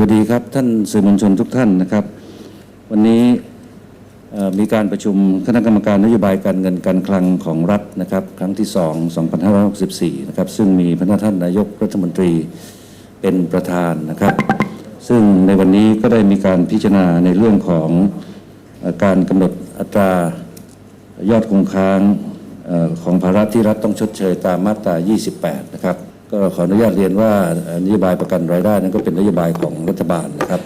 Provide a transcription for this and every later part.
วัสดีครับท่านสื่อมวลชนทุกท่านนะครับ วันนี้มีการประชุมคณะกรรมการนโยบายการเงินการคลังของรัฐนะครับ ครั้งที่ 2 2564 นะครับ ซึ่งมีพระท่านนายกรัฐมนตรีเป็นประธานนะครับ ซึ่งในวันนี้ก็ได้มีการพิจารณาในเรื่องของการกำหนดอัตรายอดคงค้างของภาระที่รัฐต้องชดเชยตามมาตรา 28 นะครับ ก็ขออนุญาตเรียนว่าอนโยบายประกันรายได้นั้นก็เป็นนโยบายของรัฐบาลนะครับ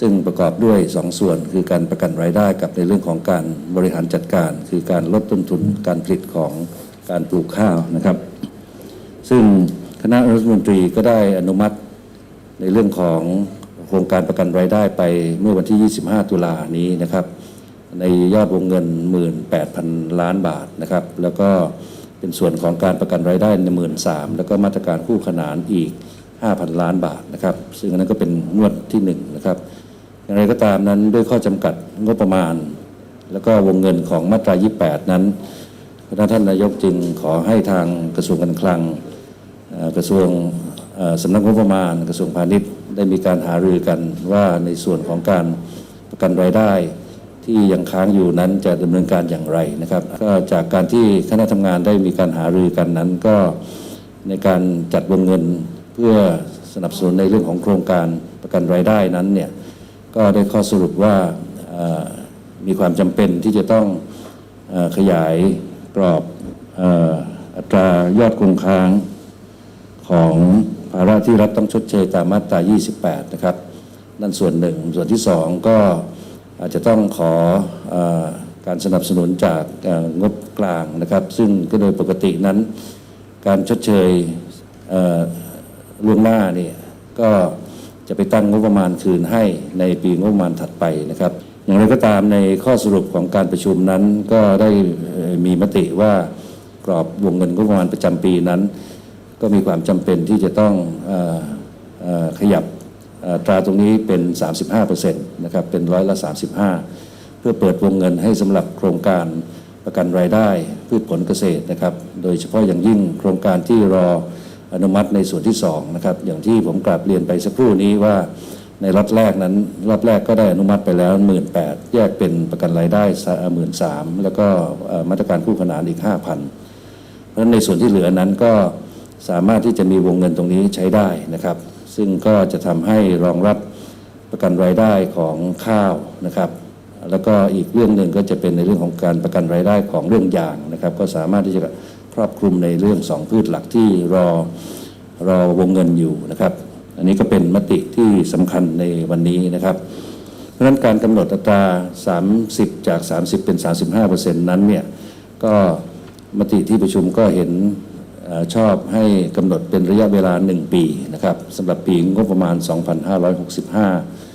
ซึ่งประกอบด้วย2ส่วนคือการประกันรายได้กับในเรื่องของการบริหารจัดการ คือการลดต้นทุนการผลิตของการปลูกข้าวนะครับ ซึ่งคณะรัฐมนตรีก็ได้อนุมัติในเรื่องของโครงการประกันรายได้ไปเมื่อวันที่ 25 ตุลานี้นะครับ ในยอดวงเงิน 18,000 ล้านบาทนะครับ แล้วก็ เป็นส่วนของการประกันรายได้ในหมื่นสามแล้วก็มาตรการคู่ขนานอีก 5,000 ล้านบาทนะครับ ซึ่งอันนั้นก็เป็นงวดที่หนึ่งนะครับอย่างไรก็ตามนั้นด้วยข้อจำกัดงบประมาณ แล้วก็วงเงินของมาตรา 28 นั้นคณะท่านนายกจึงขอให้ทางกระทรวงการคลังกระทรวงสำนักงบประมาณ กระทรวงพาณิชย์ได้มีการหารือกันว่าในส่วนของการประกันรายได้ ที่ยังค้างอยู่นั้นจะดำเนินการอย่างไรนะครับ ก็จากการที่คณะทำงานได้มีการหารือกันนั้นก็ในการจัดวงเงินเพื่อสนับสนุนในเรื่องของโครงการประกันรายได้นั้นเนี่ยก็ได้ข้อสรุปว่ามีความจำเป็นที่จะต้องอขยายกรอบอ่ออัตรายอดคงค้างของภาระที่รัฐต้องชดเชยตามมาตรา 28 นะครับ นั่นส่วนหนึ่งส่วนที่สองก็ อาจจะต้องขออการสนับสนุนจากงบกลางนะครับ ซึ่งก็โดยปกตินั้น การชดเชยล่วงหน้านี่ก็จะไปตั้งงบประมาณคืนให้ในปีงบประมาณถัดไปนะครับ อย่างไรก็ตามในข้อสรุปของการประชุมนั้นก็ได้มีมติว่ากรอบวงเงินงบประมาณประจำปีนั้น ก็มีความจำเป็นที่จะต้องออขยับ ตราตรงนี้เป็น 35%นะครับเป็นร้อยละ 35 เพื่อเปิดวงเงินให้สำหรับโครงการประกันรายได้พืชผลเกษตรนะครับ โดยเฉพาะอย่างยิ่งโครงการที่รออนุมัติในส่วนที่2นะครับอย่างที่ผมกราบเรียนไปสักครู่นี้ว่าในรอบแรกนั้นรอบแรกก็ได้อนุมัติไปแล้ว 1 8ื่นแยกเป็นประกันรายได้หมื่นสามแล้วก็มาตรการคู่ขนานอีก 5,000 เพราะฉะนั้นในส่วนที่เหลือนั้นก็สามารถที่จะมีวงเงินตรงนี้ใช้ได้นะครับ ซึ่งก็จะทำให้รองรับประกันรายได้ของข้าวนะครับ แล้วก็อีกเรื่องหนึ่งก็จะเป็นในเรื่องของการประกันรายได้ของเรื่องยางนะครับ ก็สามารถที่จะครอบคลุมในเรื่องสองพืชหลักที่รอรอวงเงินอยู่นะครับ อันนี้ก็เป็นมติที่สำคัญในวันนี้นะครับ เพราะฉะนั้นการกำหนดอัตรา 30 จาก 30 เป็น 35%นั้นเนี่ยก็มติที่ประชุมก็เห็น ชอบให้กำหนดเป็นระยะเวลา 1 ปีนะครับสำหรับปีงบประมาณ 2565